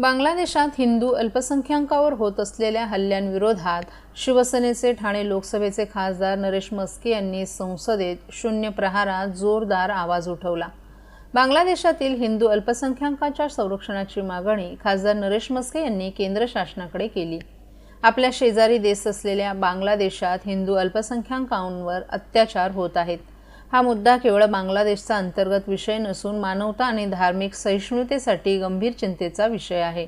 बांगलादेशात हिंदू अल्पसंख्याकावर होत असलेल्या हल्ल्यांविरोधात शिवसेनेचे ठाणे लोकसभेचे खासदार नरेश मस्के यांनी संसदेत शून्य प्रहारात जोरदार आवाज उठवला. बांगलादेशातील हिंदू अल्पसंख्याकांच्या संरक्षणाची मागणी खासदार नरेश मस्के यांनी केंद्र शासनाकडे केली. आपल्या शेजारी देश असलेल्या बांगलादेशात हिंदू अल्पसंख्याकांवर अत्याचार होत आहेत. हा मुद्दा केवळ बांगलादेशचा अंतर्गत विषय नसून मानवता आणि धार्मिक सहिष्णुतेसाठी गंभीर चिंतेचा विषय आहे.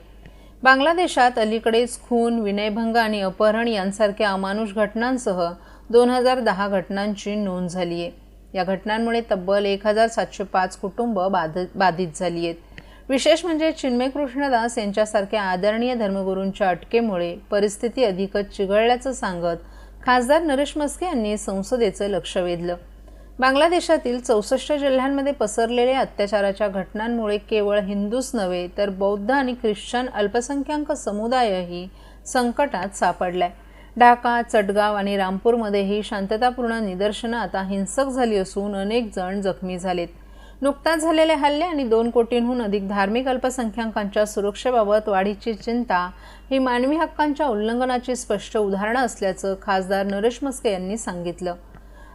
बांगलादेशात अलीकडेच खून विनयभंग आणि अपहरण यांसारख्या अमानुष घटनांसह दोन हजार दहा घटनांची नोंद झाली आहे या घटनांमुळे तब्बल एक हजार सातशे पाच कुटुंब बाध बाधित झाली आहेत विशेष म्हणजे चिन्मय कृष्णदास यांच्यासारख्या आदरणीय धर्मगुरूंच्या अटकेमुळे परिस्थिती अधिकच चिघळल्याचं सांगत खासदार नरेश मस्के यांनी संसदेचं लक्ष वेधलं. बांगलादेशातील चौसष्ट जिल्ह्यांमध्ये पसरलेल्या अत्याचाराच्या घटनांमुळे केवळ हिंदूच नव्हे तर बौद्ध आणि ख्रिश्चन अल्पसंख्याक समुदायही संकटात सापडलाय. ढाका चटगाव आणि रामपूरमध्येही शांततापूर्ण निदर्शनं आता हिंसक झाली असून अनेक जण जखमी झालेत. नुकताच झालेले हल्ले आणि दोन कोटींहून अधिक धार्मिक अल्पसंख्याकांच्या सुरक्षेबाबत वाढीची चिंता ही मानवी हक्कांच्या उल्लंघनाची स्पष्ट उदाहरणं असल्याचं खासदार नरेश मस्के यांनी सांगितलं.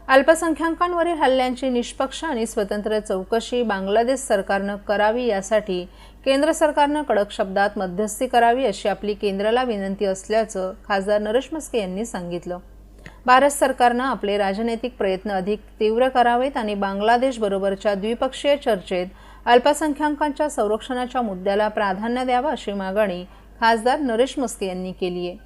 अल्पसंख्याकांवरील हल्ल्यांची निष्पक्ष आणि स्वतंत्र चौकशी बांगलादेश सरकारनं करावी यासाठी केंद्र सरकारनं कडक शब्दात मध्यस्थी करावी अशी आपली केंद्राला विनंती असल्याचं खासदार नरेश मस्के यांनी सांगितलं. भारत सरकारनं आपले राजनैतिक प्रयत्न अधिक तीव्र करावेत आणि बांगलादेशबरोबरच्या द्विपक्षीय चर्चेत अल्पसंख्याकांच्या संरक्षणाच्या मुद्द्याला प्राधान्य द्यावं अशी मागणी खासदार नरेश मस्के यांनी केली आहे